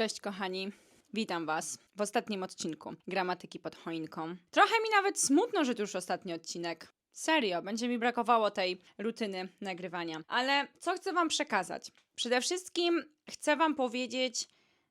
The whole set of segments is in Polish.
Cześć kochani, witam was w ostatnim odcinku Gramatyki pod choinką. Trochę mi nawet smutno, że to już ostatni odcinek. Serio, będzie mi brakowało tej rutyny nagrywania. Ale co chcę wam przekazać? Przede wszystkim chcę wam powiedzieć,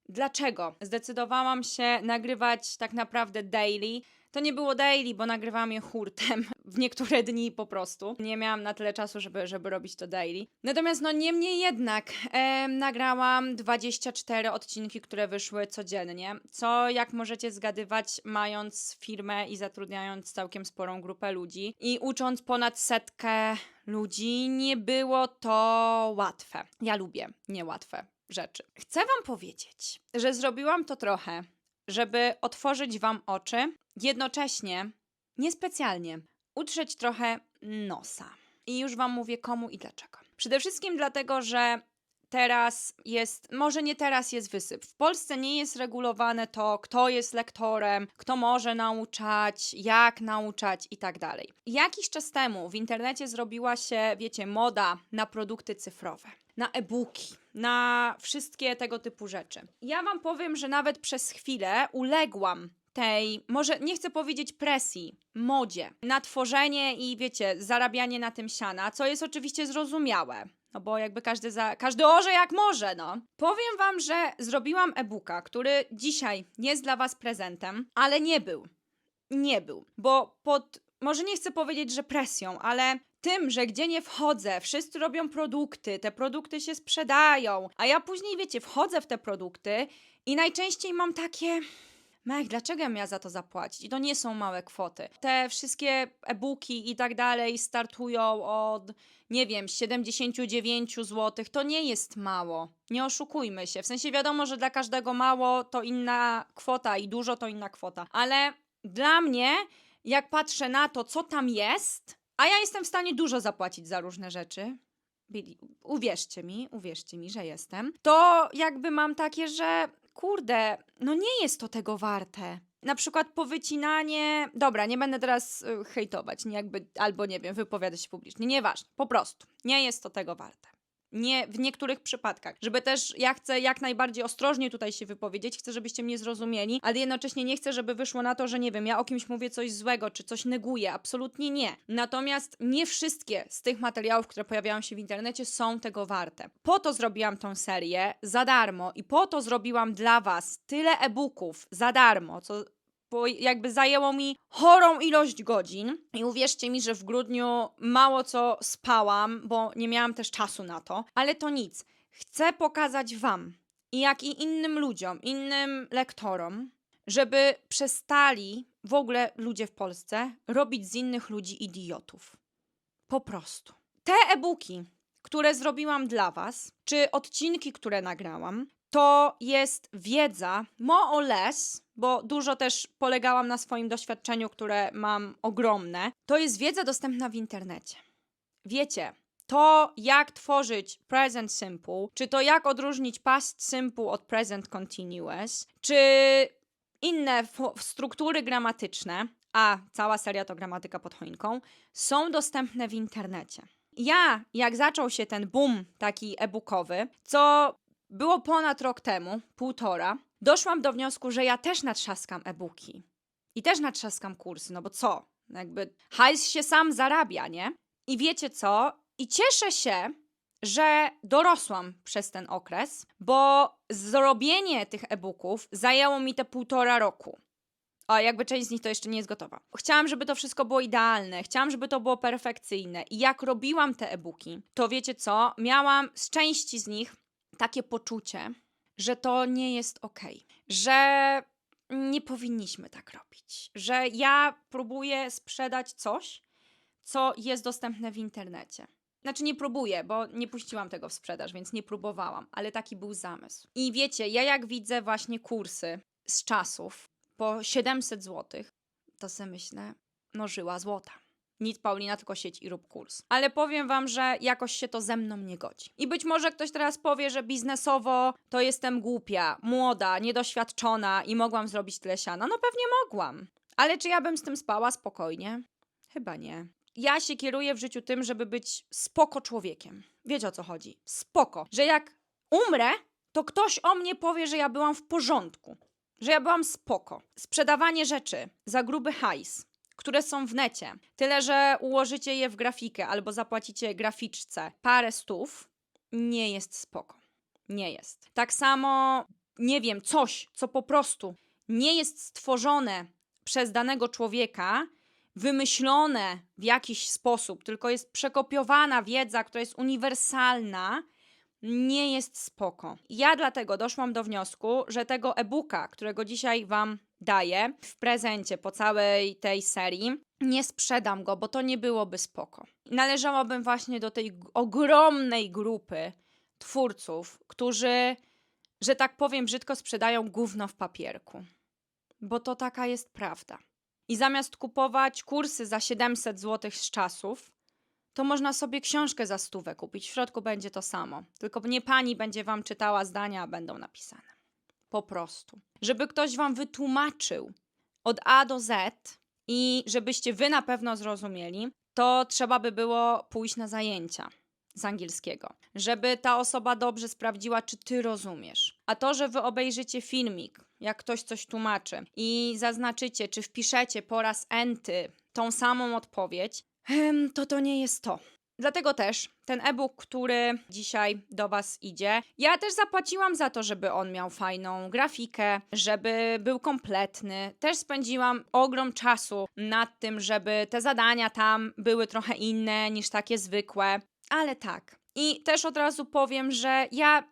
dlaczego zdecydowałam się nagrywać tak naprawdę daily. To nie było daily, bo nagrywałam je hurtem w niektóre dni po prostu. Nie miałam na tyle czasu, żeby, żeby robić to daily. Natomiast no niemniej jednak em, nagrałam 24 odcinki, które wyszły codziennie, co jak możecie zgadywać, mając firmę i zatrudniając całkiem sporą grupę ludzi i ucząc ponad setkę ludzi, nie było to łatwe. Ja lubię niełatwe rzeczy. Chcę wam powiedzieć, że zrobiłam to trochę, żeby otworzyć wam oczy, jednocześnie niespecjalnie utrzeć trochę nosa. I już wam mówię komu i dlaczego. Przede wszystkim dlatego, że teraz jest, może nie teraz jest wysyp. W Polsce nie jest regulowane to, kto jest lektorem, kto może nauczać, jak nauczać i tak dalej. Jakiś czas temu w internecie zrobiła się, wiecie, moda na produkty cyfrowe, na e-booki, na wszystkie tego typu rzeczy. Ja wam powiem, że nawet przez chwilę uległam tej, może nie chcę powiedzieć presji, modzie na tworzenie i wiecie, zarabianie na tym siana, co jest oczywiście zrozumiałe. No bo jakby każdy, za, każdy orze jak może, no. Powiem wam, że zrobiłam e-booka, który dzisiaj jest dla was prezentem, ale nie był. Nie był. Bo pod, może nie chcę powiedzieć, że presją, ale tym, że gdzie nie wchodzę, wszyscy robią produkty, te produkty się sprzedają, a ja później, wiecie, wchodzę w te produkty i najczęściej mam takie... Mech, dlaczego ja miała za to zapłacić? I to nie są małe kwoty. Te wszystkie e-booki i tak dalej startują od, nie wiem, 79 zł. To nie jest mało. Nie oszukujmy się. W sensie wiadomo, że dla każdego mało to inna kwota i dużo to inna kwota. Ale dla mnie, jak patrzę na to, co tam jest, a ja jestem w stanie dużo zapłacić za różne rzeczy. Uwierzcie mi, uwierzcie mi, że jestem. To jakby mam takie, że kurde, no nie jest to tego warte. Na przykład powycinanie. Dobra, nie będę teraz y, hejtować, nie jakby, albo nie wiem, wypowiadać się publicznie. Nieważne, po prostu. Nie jest to tego warte. Nie w niektórych przypadkach. Żeby też, ja chcę jak najbardziej ostrożnie tutaj się wypowiedzieć, chcę, żebyście mnie zrozumieli, ale jednocześnie nie chcę, żeby wyszło na to, że nie wiem, ja o kimś mówię coś złego, czy coś neguję. Absolutnie nie. Natomiast nie wszystkie z tych materiałów, które pojawiają się w internecie, są tego warte. Po to zrobiłam tą serię za darmo i po to zrobiłam dla Was tyle e-booków za darmo, co bo jakby zajęło mi chorą ilość godzin. I uwierzcie mi, że w grudniu mało co spałam, bo nie miałam też czasu na to, ale to nic. Chcę pokazać Wam i jak i innym ludziom, innym lektorom, żeby przestali w ogóle ludzie w Polsce robić z innych ludzi idiotów. Po prostu. Te e-booki, które zrobiłam dla Was, czy odcinki, które nagrałam, to jest wiedza, more or less, bo dużo też polegałam na swoim doświadczeniu, które mam ogromne. To jest wiedza dostępna w internecie. Wiecie, to jak tworzyć present simple, czy to jak odróżnić past simple od present continuous, czy inne struktury gramatyczne, a cała seria to gramatyka pod choinką, są dostępne w internecie. Ja, jak zaczął się ten boom taki e-bookowy, co było ponad rok temu, półtora, doszłam do wniosku, że ja też natrzaskam e-booki. I też natrzaskam kursy, no bo co? Jakby hajs się sam zarabia, nie? I wiecie co? I cieszę się, że dorosłam przez ten okres, bo zrobienie tych e-booków zajęło mi te półtora roku. A jakby część z nich to jeszcze nie jest gotowa. Chciałam, żeby to wszystko było idealne, chciałam, żeby to było perfekcyjne. I jak robiłam te e-booki, to wiecie co? Miałam z części z nich takie poczucie, że to nie jest okej, że nie powinniśmy tak robić, że ja próbuję sprzedać coś, co jest dostępne w internecie. Znaczy nie próbuję, bo nie puściłam tego w sprzedaż, więc nie próbowałam, ale taki był zamysł. I wiecie, ja jak widzę właśnie kursy z czasów po 700 zł, to sobie myślę, no żyła złota. Nic Paulina, tylko sieć i rób kurs. Ale powiem wam, że jakoś się to ze mną nie godzi. I być może ktoś teraz powie, że biznesowo to jestem głupia, młoda, niedoświadczona i mogłam zrobić tyle siana. No pewnie mogłam. Ale czy ja bym z tym spała spokojnie? Chyba nie. Ja się kieruję w życiu tym, żeby być spoko człowiekiem. Wiecie o co chodzi? Spoko. Że jak umrę, to ktoś o mnie powie, że ja byłam w porządku, że ja byłam spoko. Sprzedawanie rzeczy za gruby hajs, które są w necie, tyle że ułożycie je w grafikę albo zapłacicie graficzce parę stów, nie jest spoko. Nie jest. Tak samo, nie wiem, coś, co po prostu nie jest stworzone przez danego człowieka, wymyślone w jakiś sposób, tylko jest przekopiowana wiedza, która jest uniwersalna, nie jest spoko. Ja dlatego doszłam do wniosku, że tego e-booka, którego dzisiaj Wam daję w prezencie po całej tej serii, nie sprzedam go, bo to nie byłoby spoko. Należałabym właśnie do tej ogromnej grupy twórców, którzy, że tak powiem brzydko, sprzedają gówno w papierku. Bo to taka jest prawda. I zamiast kupować kursy za 700 zł z czasów, to można sobie książkę za stówę kupić. W środku będzie to samo. Tylko nie pani będzie wam czytała zdania, a będą napisane. Po prostu. Żeby ktoś wam wytłumaczył od A do Z i żebyście wy na pewno zrozumieli, to trzeba by było pójść na zajęcia z angielskiego, żeby ta osoba dobrze sprawdziła, czy ty rozumiesz. A to, że wy obejrzycie filmik, jak ktoś coś tłumaczy i zaznaczycie, czy wpiszecie po raz enty tą samą odpowiedź, to to nie jest to. Dlatego też ten e-book, który dzisiaj do Was idzie, ja też zapłaciłam za to, żeby on miał fajną grafikę, żeby był kompletny. Też spędziłam ogrom czasu nad tym, żeby te zadania tam były trochę inne niż takie zwykłe. Ale tak. I też od razu powiem, że ja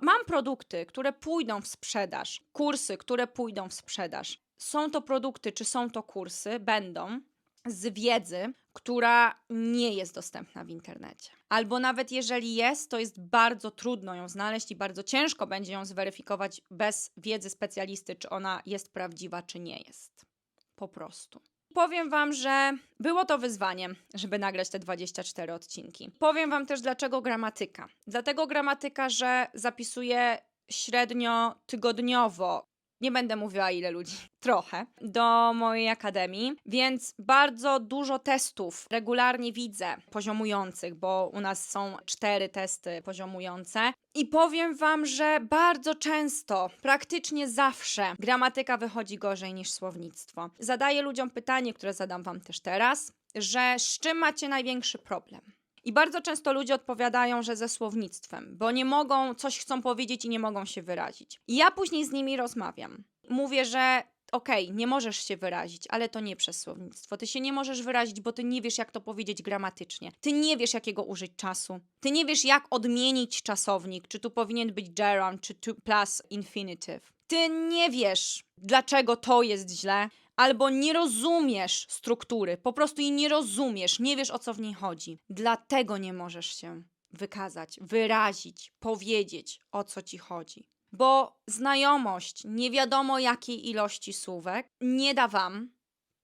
mam produkty, które pójdą w sprzedaż, kursy, które pójdą w sprzedaż. Są to produkty, czy są to kursy, będą z wiedzy, która nie jest dostępna w internecie. Albo nawet jeżeli jest, to jest bardzo trudno ją znaleźć i bardzo ciężko będzie ją zweryfikować bez wiedzy specjalisty, czy ona jest prawdziwa, czy nie jest. Po prostu. Powiem Wam, że było to wyzwaniem, żeby nagrać te 24 odcinki. Powiem Wam też, dlaczego gramatyka. Dlatego gramatyka, że zapisuję średnio tygodniowo. Nie będę mówiła ile ludzi, trochę, do mojej akademii, więc bardzo dużo testów regularnie widzę poziomujących, bo u nas są cztery testy poziomujące. I powiem Wam, że bardzo często, praktycznie zawsze, gramatyka wychodzi gorzej niż słownictwo. Zadaję ludziom pytanie, które zadam Wam też teraz, że z czym macie największy problem? I bardzo często ludzie odpowiadają, że ze słownictwem, bo nie mogą, coś chcą powiedzieć i nie mogą się wyrazić. I ja później z nimi rozmawiam. Mówię, że okej, nie możesz się wyrazić, ale to nie przez słownictwo. Ty się nie możesz wyrazić, bo ty nie wiesz, jak to powiedzieć gramatycznie. Ty nie wiesz, jakiego użyć czasu. Ty nie wiesz, jak odmienić czasownik, czy tu powinien być gerund, czy tu plus infinitive. Ty nie wiesz, dlaczego to jest źle, albo nie rozumiesz struktury, po prostu jej nie rozumiesz, nie wiesz o co w niej chodzi. Dlatego nie możesz się wykazać, wyrazić, powiedzieć o co ci chodzi. Bo znajomość nie wiadomo jakiej ilości słówek nie da wam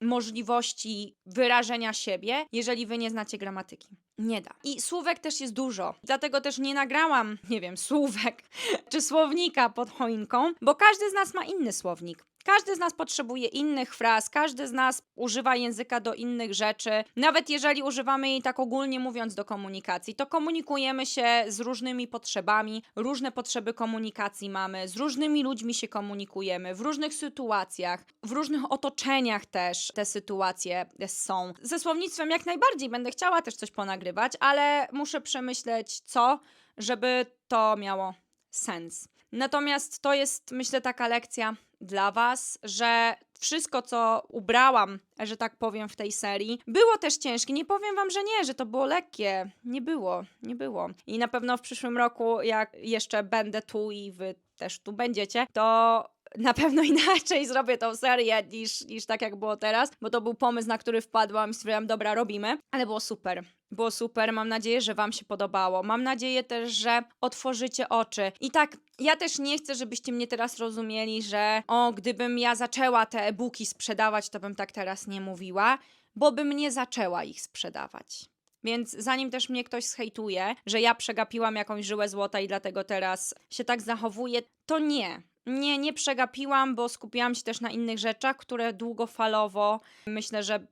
możliwości wyrażenia siebie, jeżeli wy nie znacie gramatyki. Nie da. I słówek też jest dużo. Dlatego też nie nagrałam, nie wiem, słówek czy słownika pod choinką, bo każdy z nas ma inny słownik. Każdy z nas potrzebuje innych fraz, każdy z nas używa języka do innych rzeczy. Nawet jeżeli używamy jej tak ogólnie mówiąc do komunikacji, to komunikujemy się z różnymi potrzebami, różne potrzeby komunikacji mamy, z różnymi ludźmi się komunikujemy, w różnych sytuacjach, w różnych otoczeniach też te sytuacje są. Ze słownictwem jak najbardziej będę chciała też coś ponagrywać, ale muszę przemyśleć co, żeby to miało sens. Natomiast to jest, myślę, taka lekcja dla Was, że wszystko, co ubrałam, że tak powiem, w tej serii, było też ciężkie. Nie powiem Wam, że nie, że to było lekkie. Nie było, nie było. I na pewno w przyszłym roku, jak jeszcze będę tu i Wy też tu będziecie, to na pewno inaczej zrobię tą serię niż, niż tak jak było teraz, bo to był pomysł, na który wpadłam i stwierdziłam, dobra, robimy, ale było super. Było super, mam nadzieję, że Wam się podobało. Mam nadzieję też, że otworzycie oczy. I tak, ja też nie chcę, żebyście mnie teraz rozumieli, że o, gdybym ja zaczęła te e-booki sprzedawać, to bym tak teraz nie mówiła, bo bym nie zaczęła ich sprzedawać. Więc zanim też mnie ktoś zhejtuje, że ja przegapiłam jakąś żyłę złota i dlatego teraz się tak zachowuję, to nie. Nie, nie przegapiłam, bo skupiłam się też na innych rzeczach, które długofalowo myślę, że,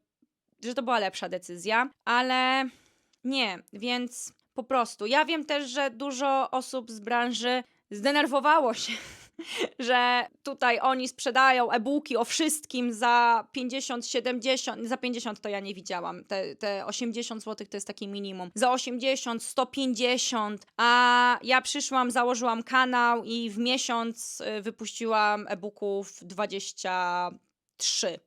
że to była lepsza decyzja, ale nie, więc po prostu. Ja wiem też, że dużo osób z branży zdenerwowało się, że tutaj oni sprzedają e-booki o wszystkim za 50, 70, za 50 to ja nie widziałam, te, te 80 zł to jest takie minimum, za 80, 150, a ja przyszłam, założyłam kanał i w miesiąc y, wypuściłam e-booków 23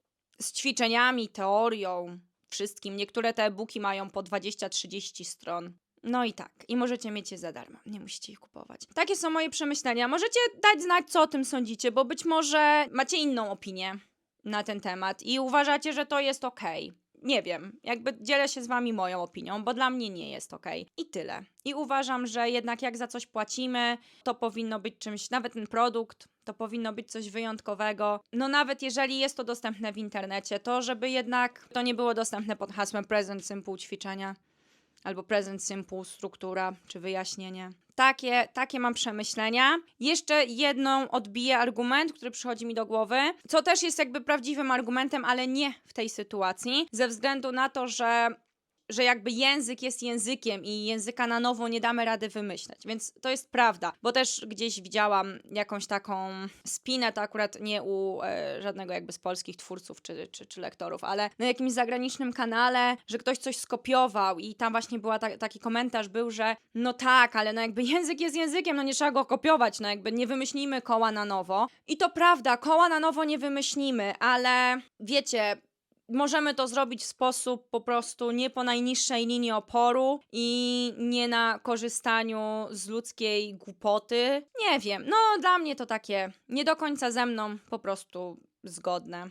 z ćwiczeniami, teorią, wszystkim. Niektóre te e-booki mają po 20-30 stron. No i tak. I możecie mieć je za darmo. Nie musicie ich kupować. Takie są moje przemyślenia. Możecie dać znać, co o tym sądzicie, bo być może macie inną opinię na ten temat i uważacie, że to jest okej. Nie wiem, jakby dzielę się z wami moją opinią, bo dla mnie nie jest okej. I tyle. I uważam, że jednak jak za coś płacimy, to powinno być czymś, nawet ten produkt, to powinno być coś wyjątkowego. No nawet jeżeli jest to dostępne w internecie, to żeby jednak to nie było dostępne pod hasłem Present Simple ćwiczenia albo Present Simple struktura czy wyjaśnienie. Takie, takie mam przemyślenia. Jeszcze jedną odbiję argument, który przychodzi mi do głowy, co też jest jakby prawdziwym argumentem, ale nie w tej sytuacji, ze względu na to, że że jakby język jest językiem i języka na nowo nie damy rady wymyśleć. Więc to jest prawda, bo też gdzieś widziałam jakąś taką spinę, to akurat nie u e, żadnego jakby z polskich twórców czy, czy, czy lektorów, ale na jakimś zagranicznym kanale, że ktoś coś skopiował i tam właśnie była ta, taki komentarz był, że no tak, ale no jakby język jest językiem, no nie trzeba go kopiować, no jakby nie wymyślimy koła na nowo. I to prawda, koła na nowo nie wymyślimy, ale wiecie, możemy to zrobić w sposób po prostu nie po najniższej linii oporu i nie na korzystaniu z ludzkiej głupoty. Nie wiem, no dla mnie to takie nie do końca ze mną po prostu zgodne.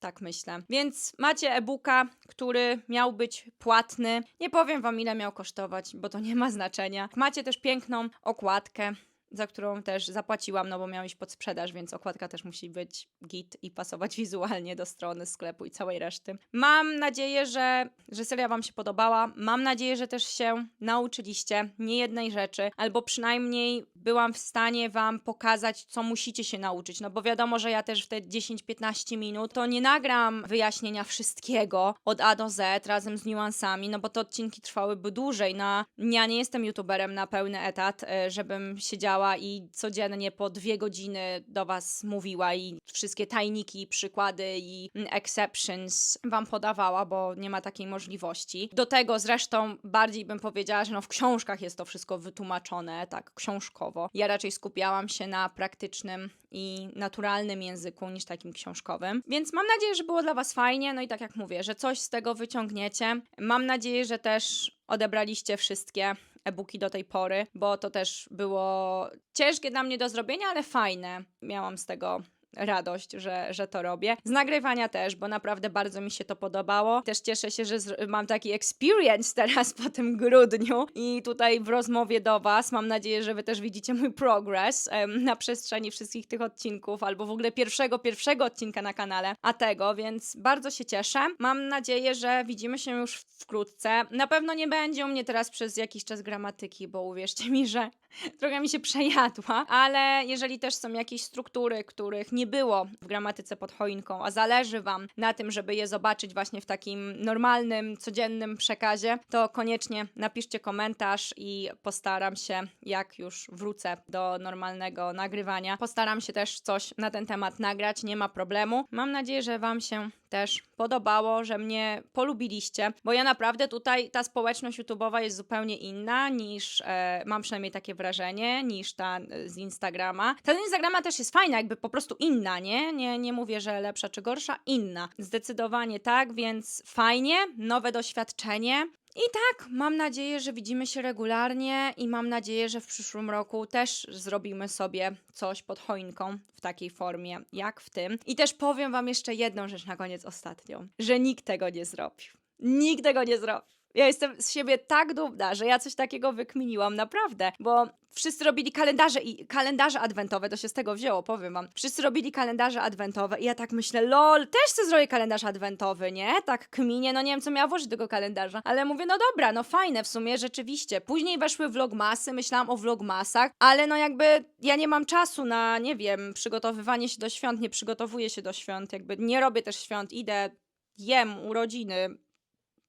Tak myślę. Więc macie e-booka, który miał być płatny. Nie powiem wam, ile miał kosztować, bo to nie ma znaczenia. Macie też piękną okładkę za którą też zapłaciłam, no bo miał iść pod sprzedaż, więc okładka też musi być git i pasować wizualnie do strony sklepu i całej reszty. Mam nadzieję, że, że seria Wam się podobała. Mam nadzieję, że też się nauczyliście niejednej rzeczy, albo przynajmniej byłam w stanie Wam pokazać, co musicie się nauczyć. No bo wiadomo, że ja też w te 10-15 minut to nie nagram wyjaśnienia wszystkiego od A do Z razem z niuansami, no bo te odcinki trwałyby dłużej. No, ja nie jestem youtuberem na pełny etat, e, żebym siedziała i codziennie po dwie godziny do Was mówiła i wszystkie tajniki, przykłady i mm, exceptions Wam podawała, bo nie ma takiej możliwości. Do tego zresztą bardziej bym powiedziała, że no w książkach jest to wszystko wytłumaczone, tak książkowo. Ja raczej skupiałam się na praktycznym i naturalnym języku niż takim książkowym. Więc mam nadzieję, że było dla Was fajnie. No i tak jak mówię, że coś z tego wyciągniecie. Mam nadzieję, że też odebraliście wszystkie e-booki do tej pory, bo to też było ciężkie dla mnie do zrobienia, ale fajne. Miałam z tego radość, że, że to robię. Z nagrywania też, bo naprawdę bardzo mi się to podobało. Też cieszę się, że mam taki experience teraz po tym grudniu i tutaj w rozmowie do Was. Mam nadzieję, że Wy też widzicie mój progress em, na przestrzeni wszystkich tych odcinków, albo w ogóle pierwszego, pierwszego odcinka na kanale, a tego, więc bardzo się cieszę. Mam nadzieję, że widzimy się już wkrótce. Na pewno nie będzie u mnie teraz przez jakiś czas gramatyki, bo uwierzcie mi, że trochę mi się przejadła, ale jeżeli też są jakieś struktury, których nie było w gramatyce pod choinką, a zależy Wam na tym, żeby je zobaczyć właśnie w takim normalnym, codziennym przekazie, to koniecznie napiszcie komentarz i postaram się, jak już wrócę do normalnego nagrywania, postaram się też coś na ten temat nagrać, nie ma problemu. Mam nadzieję, że Wam się też podobało, że mnie polubiliście, bo ja naprawdę tutaj ta społeczność YouTube'owa jest zupełnie inna niż, e, mam przynajmniej takie wrażenie, niż ta e, z Instagrama. Ta z Instagrama też jest fajna, jakby po prostu inna, nie? Nie, nie mówię, że lepsza czy gorsza, inna. Zdecydowanie tak, więc fajnie, nowe doświadczenie. I tak, mam nadzieję, że widzimy się regularnie i mam nadzieję, że w przyszłym roku też zrobimy sobie coś pod choinką w takiej formie jak w tym. I też powiem Wam jeszcze jedną rzecz na koniec, ostatnią, że nikt tego nie zrobił. Nikt tego nie zrobił. Ja jestem z siebie tak dumna, że ja coś takiego wykminiłam, naprawdę, bo wszyscy robili kalendarze i kalendarze adwentowe, to się z tego wzięło, powiem wam. Wszyscy robili kalendarze adwentowe i ja tak myślę, lol, też chcę zrobić kalendarz adwentowy, nie? Tak kminie, no nie wiem, co miała włożyć do tego kalendarza, ale mówię, no dobra, no fajne w sumie, rzeczywiście. Później weszły vlogmasy, myślałam o vlogmasach, ale no jakby ja nie mam czasu na, nie wiem, przygotowywanie się do świąt, nie przygotowuję się do świąt, jakby nie robię też świąt, idę, jem urodziny,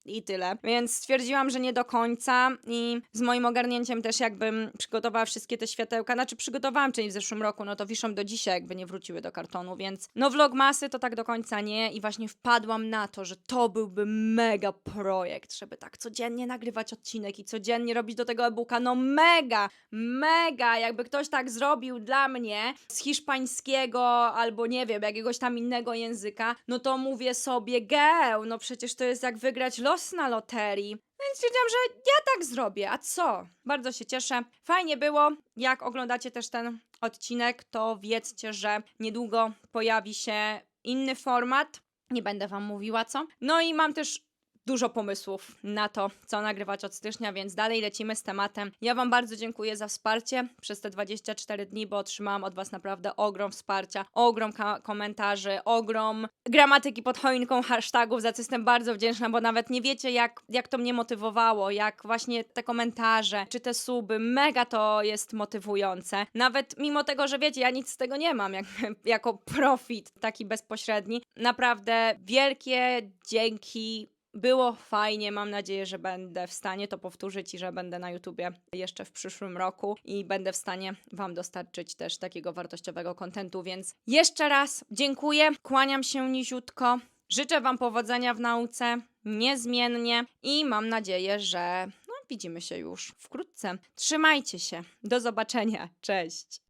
i tyle. Więc stwierdziłam, że nie do końca i z moim ogarnięciem też jakbym przygotowała wszystkie te światełka, znaczy przygotowałam część w zeszłym roku, no to wiszą do dzisiaj, jakby nie wróciły do kartonu, więc no vlogmasy to tak do końca nie. I właśnie wpadłam na to, że to byłby mega projekt, żeby tak codziennie nagrywać odcinek i codziennie robić do tego e-booka, no mega, mega, jakby ktoś tak zrobił dla mnie z hiszpańskiego albo nie wiem, jakiegoś tam innego języka, no to mówię sobie, geł, no przecież to jest jak wygrać los na loterii. Więc stwierdziłam, że ja tak zrobię, a co? Bardzo się cieszę. Fajnie było. Jak oglądacie też ten odcinek, to wiedzcie, że niedługo pojawi się inny format. Nie będę wam mówiła co. No i mam też dużo pomysłów na to, co nagrywać od stycznia, więc dalej lecimy z tematem. Ja Wam bardzo dziękuję za wsparcie przez te 24 dni, bo otrzymałam od Was naprawdę ogrom wsparcia, ogrom komentarzy, ogrom gramatyki pod choinką, hashtagów, za co jestem bardzo wdzięczna, bo nawet nie wiecie, jak, jak to mnie motywowało, jak właśnie te komentarze, czy te suby, mega to jest motywujące. Nawet mimo tego, że wiecie, ja nic z tego nie mam, jak, jako profit taki bezpośredni. Naprawdę wielkie dzięki było fajnie, mam nadzieję, że będę w stanie to powtórzyć i że będę na YouTubie jeszcze w przyszłym roku i będę w stanie Wam dostarczyć też takiego wartościowego kontentu, więc jeszcze raz dziękuję, kłaniam się niziutko, życzę Wam powodzenia w nauce, niezmiennie i mam nadzieję, że no, widzimy się już wkrótce. Trzymajcie się, do zobaczenia, cześć!